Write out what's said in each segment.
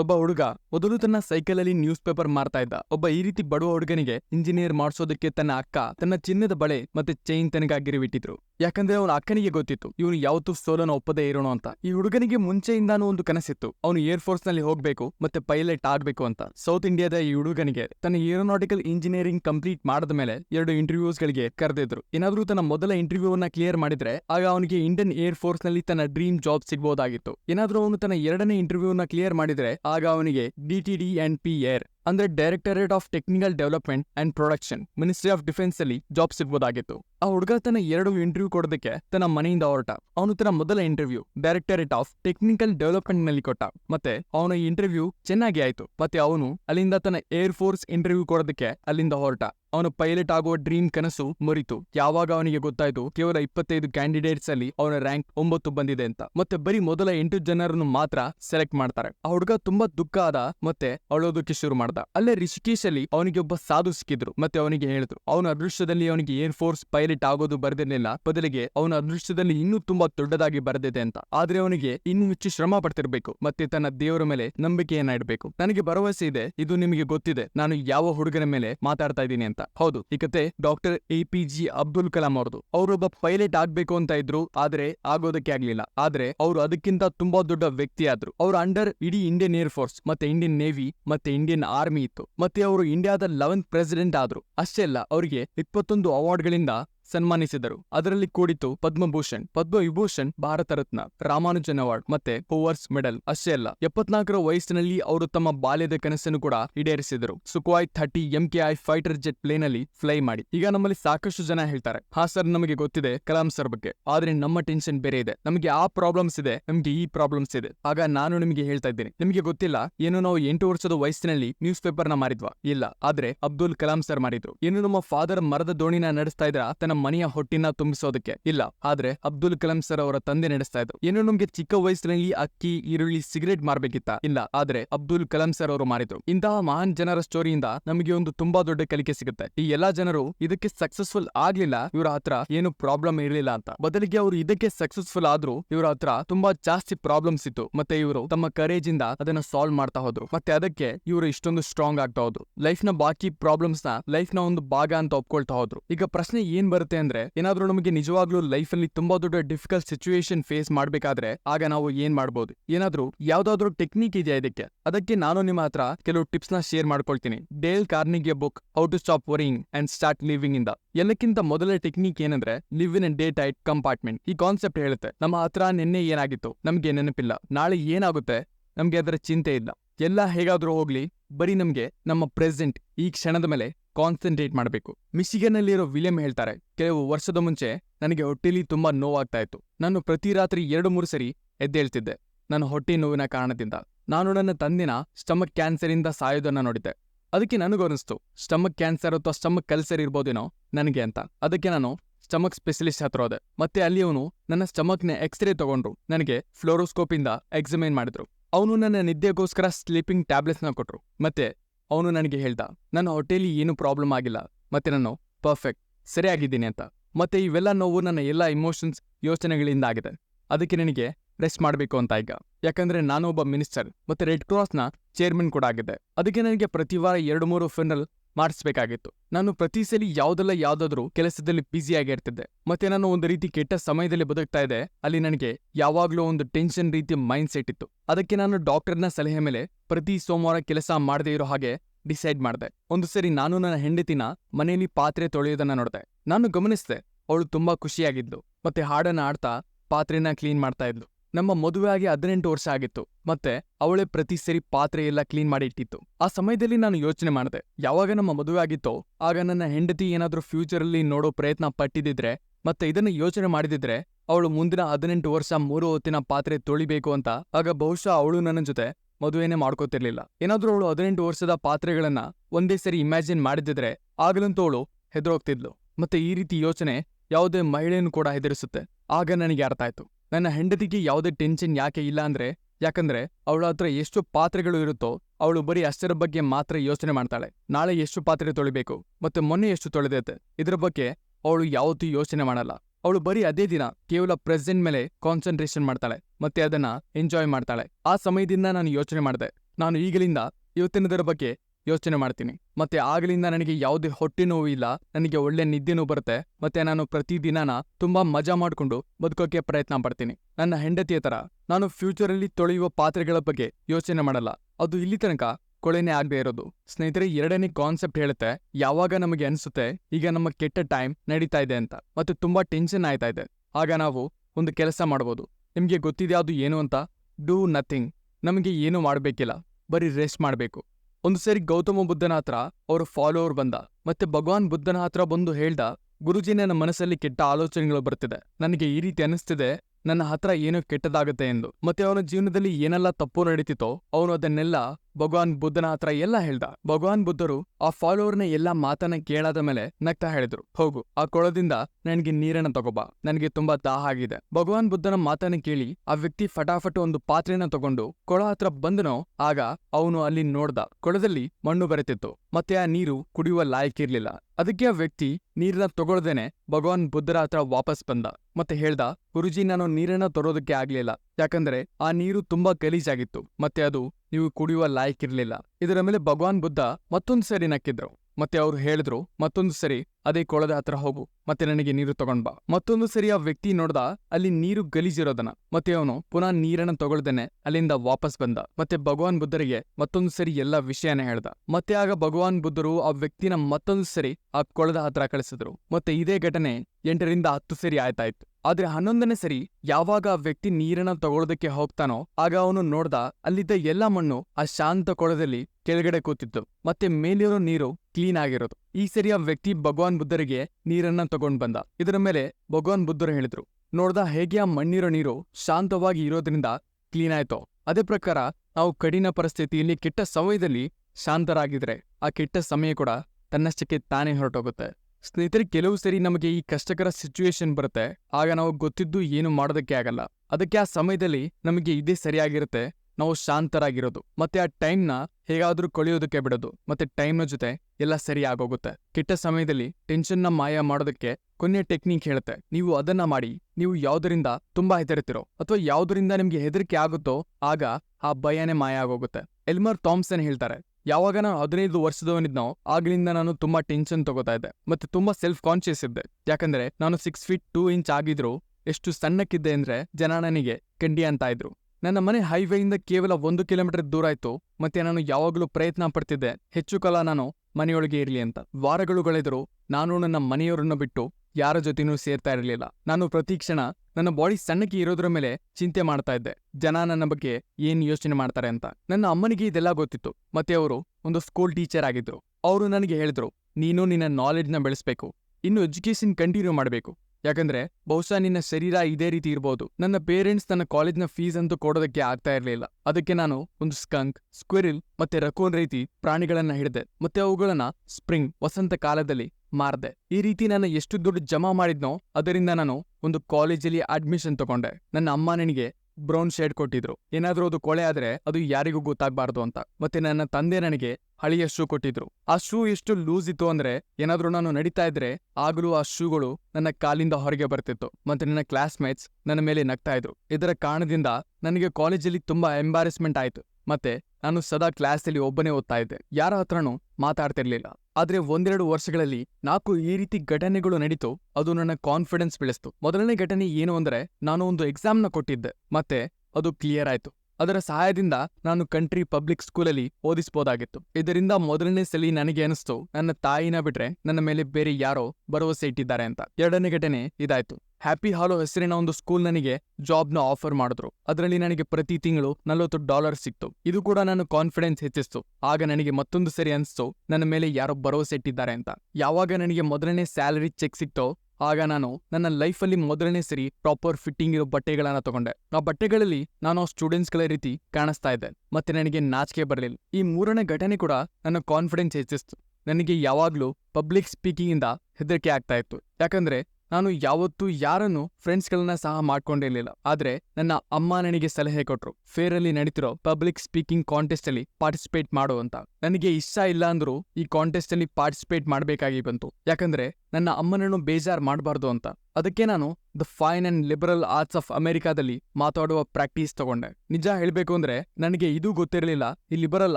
ಒಬ್ಬ ಹುಡುಗ ಮೊದಲು ತನ್ನ ಸೈಕಲ್ ಅಲ್ಲಿ ನ್ಯೂಸ್ ಪೇಪರ್ ಮಾರ್ತಾ ಇದ್ದ. ಒಬ್ಬ ಈ ರೀತಿ ಬಡವ ಹುಡುಗನಿಗೆ ಇಂಜಿನಿಯರ್ ಮಾಡಿಸೋದಕ್ಕೆ ತನ್ನ ಅಕ್ಕ, ತನ್ನ ಚಿನ್ನದ ಬಳೆ ಮತ್ತೆ ಚೈನ್ ತನಗಾಗಿ ಗಿರಿಬಿಟ್ಟಿದ್ರು ಯಾಕಂದ್ರೆ ಅವನ ಅಕ್ಕನಿಗೆ ಗೊತ್ತಿತ್ತು, ಇವನು ಯಾವತ್ತೂ ಸೋಲನ ಒಪ್ಪದೇ ಇರೋಣ ಅಂತ. ಈ ಹುಡುಗನಿಗೆ ಮುಂಚೆಯಿಂದಾನು ಒಂದು ಕನಸಿತ್ತು. ಅವನು ಏರ್ ಫೋರ್ಸ್ನಲ್ಲಿ ಹೋಗ್ಬೇಕು ಮತ್ತೆ ಪೈಲಟ್ ಆಗ್ಬೇಕು ಅಂತ. ಸೌತ್ ಇಂಡಿಯಾದ ಈ ಹುಡುಗನಿಗೆ ತನ್ನ ಏರೋನಾಟಿಕಲ್ ಇಂಜಿನಿಯರಿಂಗ್ ಕಂಪ್ಲೀಟ್ ಮಾಡಿದ ಮೇಲೆ ಎರಡು ಇಂಟರ್ವ್ಯೂಸ್ ಗಳಿಗೆ ಕರೆದಿದ್ರು. ಏನಾದ್ರೂ ತನ್ನ ಮೊದಲ ಇಂಟರ್ವ್ಯೂ ಅನ್ನ ಕ್ಲಿಯರ್ ಮಾಡಿದ್ರೆ ಆಗ ಅವನಿಗೆ ಇಂಡಿಯನ್ ಏರ್ ಫೋರ್ಸ್ನಲ್ಲಿ ತನ್ನ ಡ್ರೀಮ್ ಜಾಬ್ ಸಿಗಬಹುದಾಗಿತ್ತು ಏನಾದ್ರೂ ಅವನು ತನ್ನ ಎರಡನೇ ಇಂಟರ್ವ್ಯೂ ಕ್ಲಿಯರ್ ಮಾಡಿದ್ರೆ ಆಗ ಅವನಿಗೆ ಡಿಟಿಡಿ ಅಂಡ್ ಪಿ ಏರ್ ಅಂದ್ರೆ directorate of technical development and production ministry of defence ಅಲ್ಲಿ ಜಾಬ್ ಸಿಗ್ಬೋದಾಗಿತ್ತು. ಆ ಹುಡುಗ ತನ್ನ ಎರಡು ಇಂಟರ್ವ್ಯೂ ಕೊಡೋದಕ್ಕೆ ತನ್ನ ಮನೆಯಿಂದ ಹೊರಟ. ಅವನು ತನ್ನ ಮೊದಲ ಇಂಟರ್ವ್ಯೂ ಡೈರೆಕ್ಟರೇಟ್ ಆಫ್ ಟೆಕ್ನಿಕಲ್ ಡೆವಲಪ್ಮೆಂಟ್ನಲ್ಲಿ ಕೊಟ್ಟ. ಮತ್ತೆ ಅವನ ಇಂಟರ್ವ್ಯೂ ಚೆನ್ನಾಗಿ ಆಯ್ತು. ಮತ್ತೆ ಅವನು ಅಲ್ಲಿಂದ ತನ್ನ ಏರ್ ಫೋರ್ಸ್ ಇಂಟರ್ವ್ಯೂ ಕೊಡೋದಕ್ಕೆ ಅಲ್ಲಿಂದ ಹೊರಟ. ಅವನು ಪೈಲಟ್ ಆಗುವ ಡ್ರೀಮ್ ಕನಸು ಮುರಿತು. ಯಾವಾಗ ಅವನಿಗೆ ಗೊತ್ತಾಯ್ತು, ಕೇವಲ ಇಪ್ಪತ್ತೈದು ಕ್ಯಾಂಡಿಡೇಟ್ಸ್ ಅಲ್ಲಿ ಅವನ ರ್ಯಾಂಕ್ ಒಂಬತ್ತು ಬಂದಿದೆ ಅಂತ. ಮತ್ತೆ ಬರೀ ಮೊದಲ ಎಂಟು ಜನರನ್ನು ಮಾತ್ರ ಸೆಲೆಕ್ಟ್ ಮಾಡ್ತಾರೆ. ಆ ಹುಡುಗ ತುಂಬಾ ದುಃಖ ಆದ, ಮತ್ತೆ ಅಳೋದಕ್ಕೆ ಶುರು ಮಾಡ್ದ. ಅಲ್ಲೇ ರಿಷಿಕೇಶ್ ಅಲ್ಲಿ ಅವನಿಗೆ ಒಬ್ಬ ಸಾಧು ಸಿಕ್ಕಿದ್ರು. ಮತ್ತೆ ಅವನಿಗೆ ಹೇಳಿದ್ರು, ಅವನ ಅದೃಷ್ಟದಲ್ಲಿ ಅವನಿಗೆ ಏರ್ ಫೋರ್ಸ್ ಪೈಲಟ್ ಆಗೋದು ಬರ್ದಿರ್ಲಿಲ್ಲ. ಬದಲಿಗೆ ಅವನ ಅದೃಷ್ಟದಲ್ಲಿ ಇನ್ನೂ ತುಂಬಾ ದೊಡ್ಡದಾಗಿ ಬರೆದಿದೆ ಅಂತ. ಆದ್ರೆ ಅವನಿಗೆ ಇನ್ನೂ ಹೆಚ್ಚು ಶ್ರಮ ಪಡ್ತಿರ್ಬೇಕು. ಮತ್ತೆ ತನ್ನ ದೇವರ ಮೇಲೆ ನಂಬಿಕೆಯನ್ನ ಇಡಬೇಕು. ನನಗೆ ಭರವಸೆ ಇದೆ, ಇದು ನಿಮಗೆ ಗೊತ್ತಿದೆ. ನಾನು ಯಾವ ಹುಡುಗನ ಮೇಲೆ ಮಾತಾಡ್ತಾ ಇದ್ದೀನಿ ಅಂತ. ಹೌದು. ಈ ಕತೆ doctor A P J Abdul Kalam ಅವ್ರದು ಅವರೊಬ್ಬ ಪೈಲಟ್ ಆಗ್ಬೇಕು ಅಂತ ಇದ್ರು, ಆದ್ರೆ ಆಗೋದಕ್ಕೆ ಆಗ್ಲಿಲ್ಲ. ಆದ್ರೆ ಅವರು ಅದಕ್ಕಿಂತ ತುಂಬಾ ದೊಡ್ಡ ವ್ಯಕ್ತಿ ಆದ್ರು ಅವ್ರ ಅಂಡರ್ ಇಡೀ ಇಂಡಿಯನ್ ಏರ್ ಫೋರ್ಸ್, ಮತ್ತೆ ಇಂಡಿಯನ್ ನೇವಿ, ಮತ್ತೆ ಇಂಡಿಯನ್ ಆರ್ಮಿ ಇತ್ತು. ಮತ್ತೆ ಅವರು ಇಂಡಿಯಾದ ಲೆವೆಂತ್ ಪ್ರೆಸಿಡೆಂಟ್ ಆದ್ರು. ಅಷ್ಟೇ ಅಲ್ಲ, ಅವರಿಗೆ ಇಪ್ಪತ್ತೊಂದು ಅವಾರ್ಡ್ಗಳಿಂದ ಸನ್ಮಾನಿಸಿದರು. ಅದರಲ್ಲಿ ಕೂಡಿತು ಪದ್ಮಭೂಷಣ್, ಪದ್ಮವಿಭೂಷಣ್ ಭಾರತ ರತ್ನ ರಾಮಾನುಜನ್ ಅವಾರ್ಡ್ ಮತ್ತೆ ಪೋವರ್ಸ್ ಮೆಡಲ್. ಅಷ್ಟೇ ಅಲ್ಲ, ಎಪ್ಪತ್ನಾಲ್ಕರ ವಯಸ್ಸಿನಲ್ಲಿ ಅವರು ತಮ್ಮ ಬಾಲ್ಯದ ಕನಸನ್ನು ಕೂಡ ಈಡೇರಿಸಿದರು. Sukhoi thirty MKI fighter jet plane ಅಲ್ಲಿ ಫ್ಲೈ ಮಾಡಿ. ಈಗ ನಮ್ಮಲ್ಲಿ ಸಾಕಷ್ಟು ಜನ ಹೇಳ್ತಾರೆ, ಹಾ ಸರ್, ನಮಗೆ ಗೊತ್ತಿದೆ ಕಲಾಂ ಸರ್ ಬಗ್ಗೆ. ಆದ್ರೆ ನಮ್ಮ ಟೆನ್ಷನ್ ಬೇರೆ ಇದೆ. ನಮಗೆ ಆ ಪ್ರಾಬ್ಲಮ್ಸ್ ಇದೆ, ನಮಗೆ ಈ ಪ್ರಾಬ್ಲಮ್ಸ್ ಇದೆ. ಆಗ ನಾನು ನಿಮಗೆ ಹೇಳ್ತಾ ಇದ್ದೀನಿ. ನಿಮಗೆ ಗೊತ್ತಿಲ್ಲ, ಏನು ನಾವು ಎಂಟು ವರ್ಷದ ವಯಸ್ಸಿನಲ್ಲಿ ನ್ಯೂಸ್ ಪೇಪರ್ನ ಮಾರಿದ್ವಾ? ಇಲ್ಲ, ಆದ್ರೆ ಅಬ್ದುಲ್ ಕಲಾಂ ಸರ್ ಮಾಡಿದ್ರು. ಏನು ನಮ್ಮ ಫಾದರ್ ಮರದ ದೋಣಿನ ನಡೆಸ್ತಾ ಇದ್ರ, ತನ್ನ ಮನೆಯ ಹೊಟ್ಟಿನ ತುಂಬಿಸೋದಕ್ಕೆ. ಇಲ್ಲ, ಆದ್ರೆ ಅಬ್ದುಲ್ ಕಲಾಂ ಸರ್ ಅವರ ತಂದೆ ನಡೆಸ್ತಾ ಇದ್ರು. ಏನು ನಮ್ಗೆ ಚಿಕ್ಕ ವಯಸ್ಸಿನಲ್ಲಿ ಅಕ್ಕಿ, ಈರುಳ್ಳಿ, ಸಿಗರೇಟ್ ಮಾರ್ಬೇಕಿತ್ತ. ಇಲ್ಲ, ಆದ್ರೆ ಅಬ್ದುಲ್ ಕಲಾಂ ಸರ್ ಅವರು ಮಾರಿದ್ರು ಇಂತಹ ಮಹಾನ್ ಜನರ ಸ್ಟೋರಿಯಿಂದ ನಮಗೆ ಒಂದು ತುಂಬಾ ದೊಡ್ಡ ಕಲಿಕೆ ಸಿಗುತ್ತೆ. ಈ ಎಲ್ಲಾ ಜನರು ಇದಕ್ಕೆ ಸಕ್ಸಸ್ಫುಲ್ ಆಗ್ಲಿಲ್ಲ, ಇವರ ಹತ್ರ ಏನು ಪ್ರಾಬ್ಲಮ್ ಇರಲಿಲ್ಲ ಅಂತ. ಬದಲಿಗೆ ಅವರು ಇದಕ್ಕೆ ಸಕ್ಸಸ್ಫುಲ್ ಆದ್ರೂ ಇವರ ಹತ್ರ ತುಂಬಾ ಜಾಸ್ತಿ ಪ್ರಾಬ್ಲಮ್ಸ್ ಇತ್ತು. ಮತ್ತೆ ಇವರು ತಮ್ಮ ಕರೇಜ್ ಇಂದ ಅದನ್ನ ಸಾಲ್ವ್ ಮಾಡ್ತಾ ಹೋದ್ರು. ಮತ್ತೆ ಅದಕ್ಕೆ ಇವರು ಇಷ್ಟೊಂದು ಸ್ಟ್ರಾಂಗ್ ಆಗ್ತಾ ಹೋದ್ರು. ಲೈಫ್ನ ಬಾಕಿ ಪ್ರಾಬ್ಲಮ್ಸ್ನ ಲೈಫ್ನ ಒಂದು ಭಾಗ ಅಂತ ಒಪ್ಕೊಳ್ತಾ ಹೋದ್ರು. ಈಗ ಪ್ರಶ್ನೆ ಏನ್ ಬರುತ್ತೆ? ಅಂದ್ರೆ ಏನಾದ್ರೂ ನಮಗೆ ನಿಜವಾಗ್ಲೂ ಲೈಫ್ ಅಲ್ಲಿ ತುಂಬಾ ದೊಡ್ಡ ಡಿಫಿಕಲ್ಟ್ ಸಿಚುಯೇಷನ್ ಫೇಸ್ ಮಾಡ್ಬೇಕಾದ್ರೆ ಆಗ ನಾವು ಏನ್ ಮಾಡ್ಬೋದು? ಏನಾದ್ರೂ ಯಾವ್ದಾದ್ರು ಟೆಕ್ನಿಕ್ ಇದೆಯಾ ಇದಕ್ಕೆ? ಅದಕ್ಕೆ ನಾನು ನಿಮ್ಮ ಹತ್ರ ಕೆಲವು ಟಿಪ್ಸ್ನ ಶೇರ್ ಮಾಡ್ಕೊಳ್ತೀನಿ. Dale Carnegie book how to stop worrying and start living ಇಂದ. ಎಲ್ಲಕ್ಕಿಂತ ಮೊದಲ ಟೆಕ್ನಿಕ್ ಏನಂದ್ರೆ live in day tight compartment ಈ ಕಾನ್ಸೆಪ್ಟ್ ಹೇಳುತ್ತೆ. ನಮ್ಮ ಹತ್ರ ನಿನ್ನೆ ಏನಾಗಿತ್ತು? ನಮ್ಗೆ ನೆನಪಿಲ್ಲ. ನಾಳೆ ಏನಾಗುತ್ತೆ? ನಮ್ಗೆ ಅದರ ಚಿಂತೆ ಇಲ್ಲ. ಎಲ್ಲ ಹೇಗಾದ್ರೂ ಹೋಗ್ಲಿ. ಬರೀ ನಮ್ಗೆ ನಮ್ಮ ಪ್ರೆಸೆಂಟ್ ಈ ಕ್ಷಣದ ಮೇಲೆ ಕಾನ್ಸಂಟ್ರೇಟ್ ಮಾಡಬೇಕು. ಮಿಶಿಗನ್ನಲ್ಲಿರೋ ವಿಲಿಯಂ ಹೇಳ್ತಾರೆ, ಕೆಲವು ವರ್ಷದ ಮುಂಚೆ ನನಗೆ ಹೊಟ್ಟೆಲಿ ತುಂಬಾ ನೋವಾಗ್ತಾ ಇತ್ತು. ನಾನು ಪ್ರತಿ ರಾತ್ರಿ ಎರಡು ಮೂರು ಸರಿ ಎದ್ದೇಳ್ತಿದ್ದೆ. ನನ್ನ ಹೊಟ್ಟೆ ನೋವಿನ ಕಾರಣದಿಂದ. ನಾನು ನನ್ನ ತಂದಿನ ಸ್ಟಮಕ್ ಕ್ಯಾನ್ಸರಿಂದ ಸಾಯೋದನ್ನ ನೋಡಿದ್ದೆ. ಅದಕ್ಕೆ ನನಗನಿಸ್ತು ಸ್ಟಮಕ್ ಕ್ಯಾನ್ಸರ್ ಅಥವಾ ಸ್ಟಮಕ್ ಕಲ್ಸರ್ ಇರ್ಬೋದೇನೋ ನನಗೆ ಅಂತ. ಅದಕ್ಕೆ ನಾನು ಸ್ಟಮಕ್ ಸ್ಪೆಷಲಿಸ್ಟ್ ಹತ್ರ ಹೋದೆ. ಮತ್ತೆ ಅಲ್ಲಿ ಅವನು ನನ್ನ ಸ್ಟಮಕ್ನ ಎಕ್ಸ್ರೇ ತಗೊಂಡ್ರು. ನನಗೆ ಫ್ಲೋರೋಸ್ಕೋಪ್ ಇಂದ ಎಕ್ಸಾಮಿನ್ ಮಾಡಿದ್ರು. ಅವನು ನನ್ನ ನಿದ್ದೆಗೋಸ್ಕರ ಸ್ಲೀಪಿಂಗ್ ಟ್ಯಾಬ್ಲೆಟ್ಸ್ನ ಕೊಟ್ರು. ಮತ್ತೆ ಅವನು ನನಗೆ ಹೇಳ್ದ, ನನ್ನ ಹೊಟ್ಟೆಲಿ ಏನೂ ಪ್ರಾಬ್ಲಮ್ ಆಗಿಲ್ಲ, ಮತ್ತೆ ನಾನು ಪರ್ಫೆಕ್ಟ್ ಸರಿಯಾಗಿದ್ದೀನಿ ಅಂತ. ಮತ್ತೆ ಇವೆಲ್ಲ ನೋವು ನನ್ನ ಎಲ್ಲ ಇಮೋಷನ್ಸ್ ಯೋಚನೆಗಳಿಂದ ಆಗಿದೆ. ಅದಕ್ಕೆ ನನಗೆ ರೆಸ್ಟ್ ಮಾಡಬೇಕು ಅಂತ ಈಗ. ಯಾಕಂದ್ರೆ ನಾನು ಒಬ್ಬ ಮಿನಿಸ್ಟರ್ ಮತ್ತೆ ರೆಡ್ ಕ್ರಾಸ್ನ ಚೇರ್ಮನ್ ಕೂಡ ಆಗಿದೆ. ಅದಕ್ಕೆ ನನಗೆ ಪ್ರತಿ ವಾರ ಎರಡು ಮೂರು ಫಿನಲ್ ಮಾಡಿಸ್ಬೇಕಾಗಿತ್ತು. ನಾನು ಪ್ರತಿ ಸಲ ಯಾವ್ದಲ್ಲ ಯಾವ್ದಾದ್ರೂ ಕೆಲಸದಲ್ಲಿ ಬ್ಯುಸಿಯಾಗಿರ್ತಿದ್ದೆ ಮತ್ತೆ ನಾನು ಒಂದು ರೀತಿ ಕೆಟ್ಟ ಸಮಯದಲ್ಲಿ ಬದುಕ್ತಾ ಇದೆ ಅಲ್ಲಿ ನನಗೆ ಯಾವಾಗ್ಲೂ ಒಂದು ಟೆನ್ಷನ್ ರೀತಿ ಮೈಂಡ್ ಸೆಟ್ ಇತ್ತು. ಅದಕ್ಕೆ ನಾನು ಡಾಕ್ಟರ್ನ ಸಲಹೆ ಮೇಲೆ ಪ್ರತಿ ಸೋಮವಾರ ಕೆಲಸ ಮಾಡದೇ ಇರೋ ಹಾಗೆ ಡಿಸೈಡ್ ಮಾಡಿದೆ. ಒಂದು ಸರಿ ನಾನು ನನ್ನ ಹೆಂಡತಿನ ಮನೆಯಲ್ಲಿ ಪಾತ್ರೆ ತೊಳೆಯೋದನ್ನ ನೋಡಿದೆ. ನಾನು ಗಮನಿಸಿದೆ, ಅವಳು ತುಂಬಾ ಖುಷಿಯಾಗಿದ್ಲು. ಮತ್ತೆ ಹಾಡನ್ನ ಆಡ್ತಾ ಪಾತ್ರೆನ ಕ್ಲೀನ್ ಮಾಡ್ತಾ ಇದ್ಲು. ನಮ್ಮ ಮದುವೆಯಾಗಿ ಹದಿನೆಂಟು ವರ್ಷ ಆಗಿತ್ತು, ಮತ್ತೆ ಅವಳೇ ಪ್ರತಿ ಸರಿ ಪಾತ್ರೆ ಎಲ್ಲ ಕ್ಲೀನ್ ಮಾಡಿ ಇಟ್ಟಿತ್ತು. ಆ ಸಮಯದಲ್ಲಿ ನಾನು ಯೋಚನೆ ಮಾಡಿದೆ, ಯಾವಾಗ ನಮ್ಮ ಮದುವೆ ಆಗಿತ್ತೋ, ಆಗ ನನ್ನ ಹೆಂಡತಿ ಏನಾದ್ರೂ ಫ್ಯೂಚರಲ್ಲಿ ನೋಡೋ ಪ್ರಯತ್ನ ಪಟ್ಟಿದ್ರೆ ಮತ್ತೆ ಇದನ್ನ ಯೋಚನೆ ಮಾಡಿದಿದ್ರೆ ಅವಳು ಮುಂದಿನ ಹದಿನೆಂಟು ವರ್ಷ ಮೂರು ಹೊತ್ತಿನ ಪಾತ್ರೆ ತೊಳಿಬೇಕು ಅಂತ, ಆಗ ಬಹುಶಃ ಅವಳು ನನ್ನ ಜೊತೆ ಮದುವೆನೇ ಮಾಡ್ಕೋತಿರ್ಲಿಲ್ಲ. ಏನಾದ್ರೂ ಅವಳು ಹದಿನೆಂಟು ವರ್ಷದ ಪಾತ್ರೆಗಳನ್ನ ಒಂದೇ ಸರಿ ಇಮ್ಯಾಜಿನ್ ಮಾಡಿದಿದ್ರೆ ಆಗಲಂತೂ ಅವಳು ಹೆದರೋಗ್ತಿದ್ಲು. ಮತ್ತೆ ಈ ರೀತಿ ಯೋಚನೆ ಯಾವುದೇ ಮಹಿಳೆಯನ್ನು ಕೂಡ ಹೆದರಿಸುತ್ತೆ. ಆಗ ನನಗೆ ಅರ್ಥ ಆಯ್ತು. ನನ್ನ ಹೆಂಡತಿಗೆ ಯಾವುದೇ ಟೆನ್ಷನ್ ಯಾಕೆ ಇಲ್ಲ ಅಂದ್ರೆ, ಯಾಕಂದ್ರೆ ಅವಳ ಹತ್ರ ಎಷ್ಟು ಪಾತ್ರೆಗಳು ಇರುತ್ತೋ ಅವಳು ಬರೀ ಅಷ್ಟರ ಬಗ್ಗೆ ಮಾತ್ರ ಯೋಚನೆ ಮಾಡ್ತಾಳೆ. ನಾಳೆ ಎಷ್ಟು ಪಾತ್ರೆ ತೊಳಿಬೇಕು ಮತ್ತೆ ಮೊನ್ನೆ ಎಷ್ಟು ತೊಳೆದೈತೆ, ಇದರ ಬಗ್ಗೆ ಅವಳು ಯಾವತ್ತೂ ಯೋಚನೆ ಮಾಡಲ್ಲ. ಅವಳು ಬರೀ ಅದೇ ದಿನ ಕೇವಲ ಪ್ರೆಸೆಂಟ್ ಮೇಲೆ ಕಾನ್ಸಂಟ್ರೇಷನ್ ಮಾಡ್ತಾಳೆ, ಮತ್ತೆ ಅದನ್ನ ಎಂಜಾಯ್ ಮಾಡ್ತಾಳೆ. ಆ ಸಮಯದಿಂದ ನಾನು ಯೋಚನೆ ಮಾಡಿದೆ. ನಾನು ಈಗಲಿಂದ ಇವತ್ತಿನದರ ಬಗ್ಗೆ ಯೋಚನೆ ಮಾಡ್ತೀನಿ. ಮತ್ತೆ ಆಗಲಿಂದ ನನಗೆ ಯಾವುದೇ ಹೊಟ್ಟೆ ನೋವು ಇಲ್ಲ ನನಗೆ ಒಳ್ಳೆ ನಿದ್ದೆನೂ ಬರುತ್ತೆ, ಮತ್ತೆ ನಾನು ಪ್ರತಿದಿನನ ತುಂಬಾ ಮಜಾ ಮಾಡ್ಕೊಂಡು ಬದುಕೋಕೆ ಪ್ರಯತ್ನ ಪಡ್ತೀನಿ. ನನ್ನ ಹೆಂಡತಿಯ ತರ ನಾನು ಫ್ಯೂಚರಲ್ಲಿ ತೊಳೆಯುವ ಪಾತ್ರೆಗಳ ಬಗ್ಗೆ ಯೋಚನೆ ಮಾಡಲ್ಲ. ಅದು ಇಲ್ಲಿ ತನಕ ಕೊಳೆನೇ ಆಗದೆ ಇರೋದು. ಸ್ನೇಹಿತರೆ, ಎರಡನೇ ಕಾನ್ಸೆಪ್ಟ್ ಹೇಳುತ್ತೆ, ಯಾವಾಗ ನಮಗೆ ಅನಿಸುತ್ತೆ, ಈಗ ನಮ್ಮ ಕೆಟ್ಟ ಟೈಮ್ ನಡೀತಾ ಇದೆ ಅಂತ. ಮತ್ತೆ ತುಂಬಾ ಟೆನ್ಷನ್ ಆಯ್ತಾ ಇದೆ. ಆಗ ನಾವು ಒಂದು ಕೆಲಸ ಮಾಡ್ಬೋದು. ನಿಮಗೆ ಗೊತ್ತಿದೆ ಅದು ಏನು ಅಂತ? Do nothing. ನಮಗೆ ಏನು ಮಾಡಬೇಕಿಲ್ಲ. ಬರೀ ರೆಸ್ಟ್ ಮಾಡಬೇಕು. ಒಂದು ಸರಿ ಗೌತಮ ಬುದ್ಧನ ಹತ್ರ ಅವರ ಫಾಲೋವರ್ ಬಂದ ಮತ್ತೆ ಭಗವಾನ್ ಬುದ್ಧನ ಹತ್ರ ಬಂದು ಹೇಳ್ದ, ಗುರುಜಿ, ನನ್ನ ಮನಸ್ಸಲ್ಲಿ ಕೆಟ್ಟ ಆಲೋಚನೆಗಳು ಬರ್ತಿದೆ. ನನಗೆ ಈ ರೀತಿ ಅನಿಸ್ತಿದೆ. ನನ್ನ ಹತ್ರ ಏನೋ ಕೆಟ್ಟದಾಗತ್ತೆ ಎಂದು. ಮತ್ತೆ ಅವನ ಜೀವನದಲ್ಲಿ ಏನೆಲ್ಲ ತಪ್ಪು ನಡೀತಿತ್ತೋ, ಅವನು ಅದನ್ನೆಲ್ಲ ಭಗವಾನ್ ಬುದ್ಧನ ಹತ್ರ ಎಲ್ಲ ಹೇಳ್ದ. ಭಗವಾನ್ ಬುದ್ಧರು ಆ ಫಾಲೋವರ್ನ ಎಲ್ಲಾ ಮಾತನ್ನ ಕೇಳಾದ ಮೇಲೆ ನಗ್ತಾ ಹೇಳಿದ್ರು. ಹೋಗು, ಆ ಕೊಳದಿಂದ ನನಗೆ ನೀರನ್ನ ತಗೋಬಾ ನನಗೆ ತುಂಬಾ ದಾಹ ಆಗಿದೆ. ಭಗವಾನ್ ಬುದ್ಧನ ಮಾತನ್ನ ಕೇಳಿ ಆ ವ್ಯಕ್ತಿ ಫಟಾಫಟ ಒಂದು ಪಾತ್ರೆನ ತಗೊಂಡು ಕೊಳ ಹತ್ರ ಬಂದನೋ, ಆಗ ಅವನು ಅಲ್ಲಿ ನೋಡ್ದ. ಕೊಳದಲ್ಲಿ ಮಣ್ಣು ಬರೆತಿತ್ತು. ಮತ್ತೆ ಆ ನೀರು ಕುಡಿಯುವ ಲಾಯಕಿರ್ಲಿಲ್ಲ ಅದಕ್ಕೆ ಆ ವ್ಯಕ್ತಿ ನೀರನ್ನ ತಗೊಳ್ದೇನೆ ಭಗವಾನ್ ಬುದ್ಧರ ಹತ್ರ ವಾಪಸ್ ಬಂದ. ಮತ್ತೆ ಹೇಳ್ದ, ಗುರುಜಿ, ನಾನು ನೀರನ್ನ ತರೋದಕ್ಕೆ ಆಗ್ಲಿಲ್ಲ. ಯಾಕಂದ್ರೆ ಆ ನೀರು ತುಂಬಾ ಗಲೀಜಾಗಿತ್ತು, ಮತ್ತೆ ಅದು ನೀವು ಕುಡಿಯುವ ಲಾಯಕ್ಕಿರಲಿಲ್ಲ ಇದರ ಮೇಲೆ ಭಗವಾನ್ ಬುದ್ಧ ಮತ್ತೊಂದು ಸರಿ ನಕ್ಕಿದ್ರು. ಮತ್ತೆ ಅವ್ರು ಹೇಳಿದ್ರು, ಮತ್ತೊಂದು ಸರಿ ಅದೇ ಕೊಳದ ಹತ್ರ ಹೋಗು. ಮತ್ತೆ ನನಗೆ ನೀರು ತಗೊಂಡ್ ಬಾ. ಮತ್ತೊಂದು ಸರಿ ಆ ವ್ಯಕ್ತಿ ನೋಡ್ದ ಅಲ್ಲಿ ನೀರು ಗಲೀಜಿರೋದನ್ನ. ಮತ್ತೆ ಅವನು ಪುನಃ ನೀರನ್ನ ತಗೊಳ್ದೇನೆ. ಅಲ್ಲಿಂದ ವಾಪಸ್ ಬಂದ. ಮತ್ತೆ ಭಗವಾನ್ ಬುದ್ಧರಿಗೆ ಮತ್ತೊಂದು ಸರಿ ಎಲ್ಲ ವಿಷಯನ ಹೇಳ್ದ. ಮತ್ತೆ ಆಗ ಭಗವಾನ್ ಬುದ್ಧರು ಆ ವ್ಯಕ್ತಿನ ಮತ್ತೊಂದು ಸರಿ ಆ ಕೊಳದ ಹತ್ರ ಕಳಿಸಿದ್ರು. ಮತ್ತೆ ಇದೇ ಘಟನೆ ಎಂಟರಿಂದ ಹತ್ತು ಸರಿ ಆಯ್ತಾಯ್ತು. ಆದ್ರೆ ಹನ್ನೊಂದನೇ ಸರಿ ಯಾವಾಗ ಆ ವ್ಯಕ್ತಿ ನೀರನ್ನ ತಗೊಳ್ಳೋದಕ್ಕೆ ಹೋಗ್ತಾನೋ ಆಗ ಅವನು ನೋಡ್ದ ಅಲ್ಲಿದ್ದ ಎಲ್ಲ ಮಣ್ಣು ಆ ಶಾಂತ ಕೊಳದಲ್ಲಿ ಕೆಳಗಡೆ ಕೂತಿತ್ತು. ಮತ್ತೆ ಮೇಲಿರೋ ನೀರು ಕ್ಲೀನ್ ಆಗಿರೋದು. ಈ ಸರಿ ಆ ವ್ಯಕ್ತಿ ಭಗವಾನ್ ಬುದ್ಧರಿಗೆ ನೀರನ್ನ ತಗೊಂಡ್ ಬಂದ. ಇದರ ಮೇಲೆ ಭಗವಾನ್ ಬುದ್ಧರು ಹೇಳಿದ್ರು, ನೋಡ್ದ ಹೇಗೆ ಆ ಮಣ್ಣಿರೋ ನೀರು ಶಾಂತವಾಗಿ ಇರೋದ್ರಿಂದ ಕ್ಲೀನ್ ಆಯ್ತೋ. ಅದೇ ಪ್ರಕಾರ ನಾವು ಕಠಿಣ ಪರಿಸ್ಥಿತಿಯಲ್ಲಿ ಕೆಟ್ಟ ಸಮಯದಲ್ಲಿ ಶಾಂತರಾಗಿದ್ರೆ ಆ ಕೆಟ್ಟ ಸಮಯ ಕೂಡ ತನ್ನಷ್ಟಕ್ಕೆ ತಾನೇ ಹೊರಟೋಗುತ್ತೆ. ಸ್ನೇಹಿತರೆ, ಕೆಲವು ಸರಿ ನಮಗೆ ಈ ಕಷ್ಟಕರ ಸಿಚುವೇಶನ್ ಬರುತ್ತೆ. ಆಗ ನಾವು ಗೊತ್ತಿದ್ದು ಏನು ಮಾಡೋದಕ್ಕೆ ಆಗಲ್ಲ. ಅದಕ್ಕೆ ಆ ಸಮಯದಲ್ಲಿ ನಮಗೆ ಇದೇ ಸರಿಯಾಗಿರುತ್ತೆ. ನಾವು ಶಾಂತರಾಗಿರೋದು, ಮತ್ತೆ ಆ ಟೈಮ್ನ ಹೇಗಾದ್ರೂ ಕಳೆಯೋದಕ್ಕೆ ಬಿಡೋದು, ಮತ್ತೆ ಟೈಮ್ನ ಜೊತೆ ಎಲ್ಲ ಸರಿ ಆಗೋಗುತ್ತೆ. ಕೆಟ್ಟ ಸಮಯದಲ್ಲಿ ಟೆನ್ಷನ್ನ ಮಾಯ ಮಾಡೋದಕ್ಕೆ ಕೊನೆಯ ಟೆಕ್ನಿಕ್ ಹೇಳುತ್ತೆ. ನೀವು ಅದನ್ನ ಮಾಡಿ, ನೀವು ಯಾವುದರಿಂದ ತುಂಬಾ ಹೆದರುತ್ತಿರೋ, ಅಥವಾ ಯಾವುದರಿಂದ ನಿಮ್ಗೆ ಹೆದರಿಕೆ ಆಗುತ್ತೋ, ಆಗ ಆ ಭಯನೇ ಮಾಯ ಆಗೋಗುತ್ತೆ. ಎಲ್ಮರ್ ಥಾಮ್ಸನ್ ಹೇಳ್ತಾರೆ, ಯಾವಾಗ ನಾನು ಹದಿನೈದು ವರ್ಷದವನಿದ್ನೋ, ಆಗ್ಲಿಂದ ನಾನು ತುಂಬಾ ಟೆನ್ಷನ್ ತಗೋತಾ ಇದ್ದೆ, ಮತ್ತೆ ತುಂಬಾ ಸೆಲ್ಫ್ ಕಾನ್ಶಿಯಸ್ ಇದ್ದೆ. ಯಾಕಂದ್ರೆ ನಾನು ಸಿಕ್ಸ್ ಫೀಟ್ ಟೂ ಇಂಚ್ ಆಗಿದ್ರು, ಎಷ್ಟು ಸಣ್ಣಕ್ಕಿದ್ದೆ ಅಂದ್ರೆ ಜನ ನನಗೆ ಕಂಡಿ ಅಂತ ಇದ್ರು. ನನ್ನ ಮನೆ ಹೈವೇಯಿಂದ ಕೇವಲ ಒಂದು ಕಿಲೋಮೀಟರ್ ದೂರ ಆಯ್ತು, ಮತ್ತೆ ನಾನು ಯಾವಾಗಲೂ ಪ್ರಯತ್ನ ಪಡ್ತಿದ್ದೆ, ಹೆಚ್ಚು ಕಾಲ ನಾನು ಮನೆಯೊಳಗೆ ಇರಲಿ ಅಂತ. ವಾರಗಳು ಕಳೆದರೂ ನಾನು ನನ್ನ ಮನೆಯವರನ್ನು ಬಿಟ್ಟು ಯಾರ ಜೊತೆನೂ ಸೇರ್ತಾ ಇರಲಿಲ್ಲ. ನಾನು ಪ್ರತಿ ಕ್ಷಣ ನನ್ನ ಬಾಡಿ ಸಣ್ಣಕ್ಕೆ ಇರೋದ್ರ ಮೇಲೆ ಚಿಂತೆ ಮಾಡ್ತಾ ಇದ್ದೆ. ಜನ ನನ್ನ ಬಗ್ಗೆ ಏನ್ ಯೋಚನೆ ಮಾಡ್ತಾರೆ ಅಂತ. ನನ್ನ ಅಮ್ಮನಿಗೆ ಇದೆಲ್ಲ ಗೊತ್ತಿತ್ತು, ಮತ್ತೆ ಅವರು ಒಂದು ಸ್ಕೂಲ್ ಟೀಚರ್ ಆಗಿದ್ರು. ಅವರು ನನಗೆ ಹೇಳಿದ್ರು, ನೀನು ನಿನ್ನ ನಾಲೆಡ್ಜ್ನ ಬೆಳೆಸ್ಬೇಕು, ಇನ್ನು ಎಜುಕೇಶನ್ ಕಂಟಿನ್ಯೂ ಮಾಡಬೇಕು ಯಾಕಂದ್ರೆ ಬಹುಶಃ ನಿನ್ನ ಶರೀರ ಇದೇ ರೀತಿ ಇರ್ಬೋದು. ನನ್ನ ಪೇರೆಂಟ್ಸ್ ನನ್ನ ಕಾಲೇಜ್ನ ಫೀಸ್ ಅಂತೂ ಕೊಡೋದಕ್ಕೆ ಆಗ್ತಾ ಇರಲಿಲ್ಲ. ಅದಕ್ಕೆ ನಾನು ಒಂದು ಸ್ಕಂಕ್ ಸ್ಕ್ವಿರಿಲ್ ಮತ್ತೆ ರಕೋನ್ ರೀತಿ ಪ್ರಾಣಿಗಳನ್ನ ಹಿಡಿದೆ. ಮತ್ತೆ ಅವುಗಳನ್ನ ಸ್ಪ್ರಿಂಗ್ ವಸಂತ ಕಾಲದಲ್ಲಿ ಮಾರ್ದೆ. ಈ ರೀತಿ ನಾನು ಎಷ್ಟು ದುಡ್ಡು ಜಮಾ ಮಾಡಿದ್ನೋ ಅದರಿಂದ ನಾನು ಒಂದು ಕಾಲೇಜಲ್ಲಿ ಅಡ್ಮಿಷನ್ ತಗೊಂಡೆ. ನನ್ನ ಅಮ್ಮ ನನಗೆ ಬ್ರೌನ್ ಶೇಡ್ ಕೊಟ್ಟಿದ್ರು. ಏನಾದ್ರೂ ಅದು ಕೊಳೆ ಆದ್ರೆ ಅದು ಯಾರಿಗೂ ಗೊತ್ತಾಗ್ಬಾರ್ದು ಅಂತ. ಮತ್ತೆ ನನ್ನ ತಂದೆ ನನಗೆ ಹಳೆಯ ಶೂ ಕೊಟ್ಟಿದ್ರು. ಆ ಶೂ ಎಷ್ಟು ಲೂಸ್ ಇತ್ತು ಅಂದ್ರೆ ಏನಾದ್ರೂ ನಾನು ನಡೀತಾ ಇದ್ರೆ ಆಗಲೂ ಆ ಶೂಗಳು ನನ್ನ ಕಾಲಿಂದ ಹೊರಗೆ ಬರ್ತಿತ್ತು. ಮತ್ತೆ ನನ್ನ ಕ್ಲಾಸ್ಮೇಟ್ಸ್ ನನ್ನ ಮೇಲೆ ನಗ್ತಾ ಇದ್ರು. ಇದರ ಕಾರಣದಿಂದ ನನಗೆ ಕಾಲೇಜಲ್ಲಿ ತುಂಬಾ ಎಂಬಾರೆಸ್ಮೆಂಟ್ ಆಯ್ತು. ಮತ್ತೆ ನಾನು ಸದಾ ಕ್ಲಾಸಲ್ಲಿ ಒಬ್ಬನೇ ಓದ್ತಾ ಇದ್ದೆ. ಯಾರ ಹತ್ರನೂ ಮಾತಾಡ್ತಿರ್ಲಿಲ್ಲ. ಆದ್ರೆ ಒಂದೆರಡು ವರ್ಷಗಳಲ್ಲಿ ನಾಲ್ಕು ಈ ರೀತಿ ಘಟನೆಗಳು ನಡೀತು, ಅದು ನನ್ನ ಕಾನ್ಫಿಡೆನ್ಸ್ ಬೆಳೆಸ್ತು. ಮೊದಲನೇ ಘಟನೆ ಏನು ಅಂದ್ರೆ, ನಾನು ಒಂದು ಎಕ್ಸಾಮ್ನ ಕೊಟ್ಟಿದ್ದೆ, ಮತ್ತೆ ಅದು ಕ್ಲಿಯರ್ ಆಯ್ತು. ಅದರ ಸಹಾಯದಿಂದ ನಾನು ಕಂಟ್ರಿ ಪಬ್ಲಿಕ್ ಸ್ಕೂಲಲ್ಲಿ ಓದಿಸ್ಬೋದಾಗಿತ್ತು. ಇದರಿಂದ ಮೊದಲನೇ ಸಲಿ ನನಗೆ ಅನಿಸ್ತು, ನನ್ನ ತಾಯಿನ ಬಿಟ್ರೆ ನನ್ನ ಮೇಲೆ ಬೇರೆ ಯಾರೋ ಭರವಸೆ ಇಟ್ಟಿದ್ದಾರೆ ಅಂತ. ಎರಡನೇ ಘಟನೆ ಇದಾಯ್ತು. ಹ್ಯಾಪಿ ಹಾಲೋ ಹೆಸರಿನ ಒಂದು ಸ್ಕೂಲ್ ನನಗೆ ಜಾಬ್ನ ಆಫರ್ ಮಾಡಿದ್ರು. ಅದರಲ್ಲಿ ನನಗೆ ಪ್ರತಿ ತಿಂಗಳು ನಲವತ್ತು ಡಾಲರ್ ಸಿಕ್ತು. ಇದು ಕೂಡ ನನ್ನ ಕಾನ್ಫಿಡೆನ್ಸ್ ಹೆಚ್ಚಿಸ್ತು. ಆಗ ನನಗೆ ಮತ್ತೊಂದು ಸರಿ ಅನಿಸ್ತು, ನನ್ನ ಮೇಲೆ ಯಾರೋ ಭರವಸೆ ಇಟ್ಟಿದ್ದಾರೆ ಅಂತ. ಯಾವಾಗ ನನಗೆ ಮೊದಲನೇ ಸ್ಯಾಲರಿ ಚೆಕ್ ಸಿಕ್ತೋ ಆಗ ನಾನು ನನ್ನ ಲೈಫಲ್ಲಿ ಮೊದಲನೇ ಸರಿ ಪ್ರಾಪರ್ ಫಿಟ್ಟಿಂಗ್ ಇರೋ ಬಟ್ಟೆಗಳನ್ನ ತಗೊಂಡೆ. ಆ ಬಟ್ಟೆಗಳಲ್ಲಿ ನಾನು ಸ್ಟೂಡೆಂಟ್ಸ್ಗಳ ರೀತಿ ಕಾಣಿಸ್ತಾ ಇದ್ದೆ. ಮತ್ತೆ ನನಗೆ ನಾಚಿಕೆ ಬರಲಿಲ್ಲ. ಈ ಮೂರನೇ ಘಟನೆ ಕೂಡ ನನ್ನ ಕಾನ್ಫಿಡೆನ್ಸ್ ಹೆಚ್ಚಿಸ್ತು. ನನಗೆ ಯಾವಾಗ್ಲೂ ಪಬ್ಲಿಕ್ ಸ್ಪೀಕಿಂಗ್ ಇಂದ ಹೆದರಿಕೆ ಆಗ್ತಾ ಇತ್ತು. ಯಾಕಂದ್ರೆ ನಾನು ಯಾವತ್ತೂ ಯಾರನ್ನು ಫ್ರೆಂಡ್ಸ್ಗಳನ್ನ ಸಹ ಮಾಡ್ಕೊಂಡಿರ್ಲಿಲ್ಲ. ಆದ್ರೆ ನನ್ನ ಅಮ್ಮ ನನಗೆ ಸಲಹೆ ಕೊಟ್ರು. ಫೇರಲ್ಲಿ ನಡೀತಿರೋ ಪಬ್ಲಿಕ್ ಸ್ಪೀಕಿಂಗ್ ಕಾಂಟೆಸ್ಟ್ ಅಲ್ಲಿ ಪಾರ್ಟಿಸಿಪೇಟ್ ಮಾಡು ಅಂತ. ನನಗೆ ಇಷ್ಟ ಇಲ್ಲ ಅಂದ್ರೂ ಈ ಕಾಂಟೆಸ್ಟ್ ಅಲ್ಲಿ ಪಾರ್ಟಿಸಿಪೇಟ್ ಮಾಡ್ಬೇಕಾಗಿ ಬಂತು. ಯಾಕಂದ್ರೆ ನನ್ನ ಅಮ್ಮನನ್ನು ಬೇಜಾರ್ ಮಾಡಬಾರ್ದು ಅಂತ. ಅದಕ್ಕೆ ನಾನು the fine and liberal arts of ಅಮೆರಿಕಾದಲ್ಲಿ ಮಾತಾಡುವ ಪ್ರಾಕ್ಟೀಸ್ ತಗೊಂಡೆ. ನಿಜ ಹೇಳಬೇಕು ಅಂದ್ರೆ ನನಗೆ ಇದು ಗೊತ್ತಿರಲಿಲ್ಲ, ಈ ಲಿಬರಲ್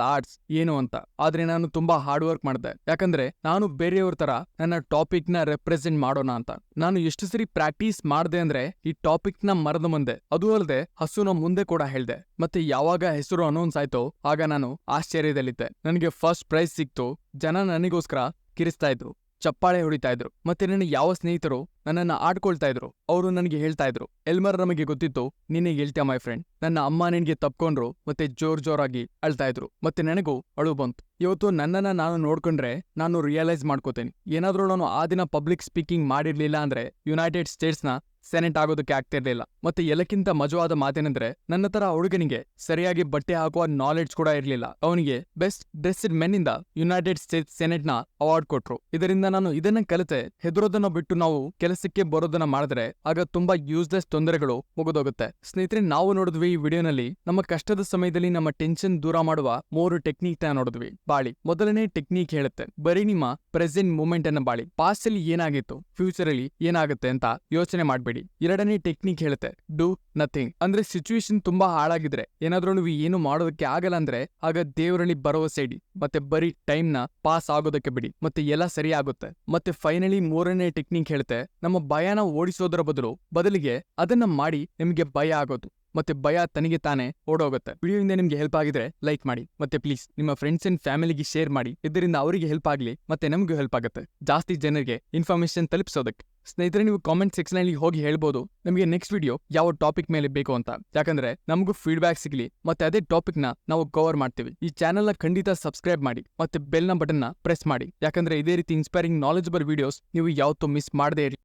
ಆರ್ಟ್ಸ್ ಏನು ಅಂತ. ಆದ್ರೆ ನಾನು ತುಂಬಾ ಹಾರ್ಡ್ ವರ್ಕ್ ಮಾಡಿದೆ. ಯಾಕಂದ್ರೆ ನಾನು ಬೇರೆಯವ್ರ ತರ ನನ್ನ ಟಾಪಿಕ್ನ ರೆಪ್ರೆಸೆಂಟ್ ಮಾಡೋಣ ಅಂತ. ನಾನು ಎಷ್ಟು ಸರಿ ಪ್ರಾಕ್ಟೀಸ್ ಮಾಡ್ದೆ ಅಂದ್ರೆ ಈ ಟಾಪಿಕ್ನ ಮರದ ಮುಂದೆ. ಅದು ಅಲ್ಲದೆ ಹಸುನ ಮುಂದೆ ಕೂಡ ಹೇಳ್ದೆ. ಮತ್ತೆ ಯಾವಾಗ ಹೆಸರು ಅನೌನ್ಸ್ ಆಯ್ತೋ ಆಗ ನಾನು ಆಶ್ಚರ್ಯದಲ್ಲಿದ್ದೆ. ನನಗೆ ಫಸ್ಟ್ ಪ್ರೈಸ್ ಸಿಕ್ತು. ಜನ ನನಗೋಸ್ಕರ ಕಿರಿಸ್ತಾ ಇದ್ರು. ಚಪ್ಪಾಳೆ ಹೊಡಿತಾ ಇದ್ರು. ಮತ್ತೆ ನನ್ನ ಯಾವ ಸ್ನೇಹಿತರು ನನ್ನನ್ನ ಆಡ್ಕೊಳ್ತಾ ಇದ್ರು? ಅವರು ನನಗೆ ಹೇಳ್ತಾ ಇದ್ರು, ಎಲ್ಮರ್ ನಮಗೆ ಗೊತ್ತಿತ್ತು ನಿನ್ನೆ ಹೇಳ್ತೀಯ ಮೈ ಫ್ರೆಂಡ್. ನನ್ನ ಅಮ್ಮ ನಿನ್ಗೆ ತಪ್ಕೊಂಡ್ರು, ಮತ್ತೆ ಜೋರ್ ಜೋರಾಗಿ ಅಳ್ತಾ ಇದ್ರು. ಮತ್ತೆ ನನಗೂ ಅಳು ಬಂತು. ಇವತ್ತು ನನ್ನನ್ನ ನಾನು ನೋಡ್ಕೊಂಡ್ರೆ ನಾನು ರಿಯಲೈಸ್ ಮಾಡ್ಕೋತೇನೆ. ಏನಾದ್ರೂ ನಾನು ಆ ದಿನ ಪಬ್ಲಿಕ್ ಸ್ಪೀಕಿಂಗ್ ಮಾಡಿರ್ಲಿಲ್ಲ ಅಂದ್ರೆ ಯುನೈಟೆಡ್ ಸ್ಟೇಟ್ಸ್ನ ಸೆನೆಟ್ ಆಗೋದಕ್ಕೆ ಆಗ್ತಿರ್ಲಿಲ್ಲ ಮತ್ತೆ ಎಲ್ಲಕ್ಕಿಂತ ಮಜವಾದ ಮಾತೇನೆಂದ್ರೆ, ನನ್ನ ತರ ಹುಡುಗನಿಗೆ ಸರಿಯಾಗಿ ಬಟ್ಟೆ ಹಾಕುವ ನಾಲೆಡ್ಜ್ ಕೂಡ ಇರಲಿಲ್ಲ. ಅವನಿಗೆ ಬೆಸ್ಟ್ ಡ್ರೆಸ್ಡ್ ಮೆನ್ ಇಂದ ಯುನೈಟೆಡ್ ಸ್ಟೇಟ್ಸ್ ಸೆನೆಟ್ನ ಅವಾರ್ಡ್ ಕೊಟ್ರು. ಇದರಿಂದ ನಾನು ಇದನ್ನ ಕಲಿತೆ, ಹೆದರೋದನ್ನ ಬಿಟ್ಟು ನಾವು ಕೆಲಸಕ್ಕೆ ಬರೋದನ್ನ ಮಾಡಿದ್ರೆ ಆಗ ತುಂಬಾ ಯೂಸ್ಲೆಸ್ ತೊಂದರೆಗಳು ಮುಗಿದೋಗುತ್ತೆ. ಸ್ನೇಹಿತರೆ, ನಾವು ನೋಡಿದ್ವಿ ಈ ವಿಡಿಯೋನಲ್ಲಿ, ನಮ್ಮ ಕಷ್ಟದ ಸಮಯದಲ್ಲಿ ನಮ್ಮ ಟೆನ್ಷನ್ ದೂರ ಮಾಡುವ ಮೂರು ಟೆಕ್ನಿಕ್ನ ನೋಡಿದ್ವಿ. ಬಾಳಿ, ಮೊದಲನೇ ಟೆಕ್ನಿಕ್ ಹೇಳುತ್ತೆ. ಬರೀ ನಿಮ್ಮ ಪ್ರೆಸೆಂಟ್ ಮೂಮೆಂಟ್ ಅನ್ನ ಬಾಳಿ. ಪಾಸ್ಟ್ ಅಲ್ಲಿ ಏನಾಗಿತ್ತು? ಫ್ಯೂಚರ್ ಅಲ್ಲಿ ಏನಾಗುತ್ತೆ ಅಂತ ಯೋಚನೆ ಮಾಡ್ಬೇಡಿ. ಎರಡನೇ ಟೆಕ್ನಿಕ್ ಹೇಳುತ್ತೆ. Do nothing. ಅಂದ್ರೆ ಸಿಚುವೇಶನ್ ತುಂಬಾ ಹಾಳಾಗಿದ್ರೆ ಏನಾದ್ರೂ ನೀವು ಏನು ಮಾಡೋದಕ್ಕೆ ಆಗಲ್ಲ ಅಂದ್ರೆ, ಆಗ ದೇವರಲ್ಲಿ ಭರವಸೆ ಇಡಿ. ಮತ್ತೆ ಬರೀ ಟೈಮ್ನ ಪಾಸ್ ಆಗೋದಕ್ಕೆ ಬಿಡಿ. ಮತ್ತೆ ಎಲ್ಲ ಸರಿ ಆಗುತ್ತೆ. ಮತ್ತೆ ಫೈನಲಿ ಮೂರನೇ ಟೆಕ್ನಿಕ್ ಹೇಳುತ್ತೆ. ನಮ್ಮ ಭಯನ ಓಡಿಸೋದರ ಬದಲು ಬದಲಿಗೆ ಅದನ್ನ ಮಾಡಿ ನಿಮಗೆ ಭಯ ಆಗೋದು. ಮತ್ತೆ ಭಯ ತನಗೆ ತಾನೇ ಓಡೋಗುತ್ತೆ. ವಿಡಿಯೋಯಿಂದ ನಿಮ್ಗೆ ಹೆಲ್ಪ್ ಆಗಿದ್ರೆ ಲೈಕ್ ಮಾಡಿ. ಮತ್ತೆ ಪ್ಲೀಸ್ ನಿಮ್ಮ ಫ್ರೆಂಡ್ಸ್ ಅಂಡ್ ಫ್ಯಾಮಿಲಿಗೆ ಶೇರ್ ಮಾಡಿ. ಇದರಿಂದ ಅವರಿಗೆ ಹೆಲ್ಪ್ ಆಗಲಿ, ಮತ್ತೆ ನಮಗೂ ಹೆಲ್ಪ್ ಆಗುತ್ತೆ. ಜಾಸ್ತಿ ಜನರಿಗೆ ಇನ್ಫಾರ್ಮೇಶನ್ ತಲುಪಿಸೋದಕ್ಕೆ. ಸ್ನೇಹಿತರೆ, ನೀವು ಕಾಮೆಂಟ್ ಸೆಕ್ಷನ್ ಅಲ್ಲಿ ಹೋಗಿ ಹೇಳ್ಬೋದು ನಮಗೆ ನೆಕ್ಸ್ಟ್ ವಿಡಿಯೋ ಯಾವ ಟಾಪಿಕ್ ಮೇಲೆ ಬೇಕು ಅಂತ. ಯಾಕಂದ್ರೆ ನಮಗೂ ಫೀಡ್ಬ್ಯಾಕ್ ಸಿಗ್ಲಿ, ಮತ್ತೆ ಅದೇ ಟಾಪಿಕ್ನ ನಾವು ಕವರ್ ಮಾಡ್ತೀವಿ. ಈ ಚಾನೆಲ್ನ ಖಂಡಿತ ಸಬ್ಸ್ಕ್ರೈಬ್ ಮಾಡಿ, ಮತ್ತೆ ಬೆಲ್ನ ಬಟನ್ನ ಪ್ರೆಸ್ ಮಾಡಿ. ಯಾಕಂದ್ರೆ ಇದೇ ರೀತಿ ಇನ್ಸ್ಪೈರಿಂಗ್ ನಾಲೆಜಬಲ್ ವಿಡಿಯೋಸ್ ನೀವು ಯಾವತ್ತೂ ಮಿಸ್ ಮಾಡದೇ ಇರಿ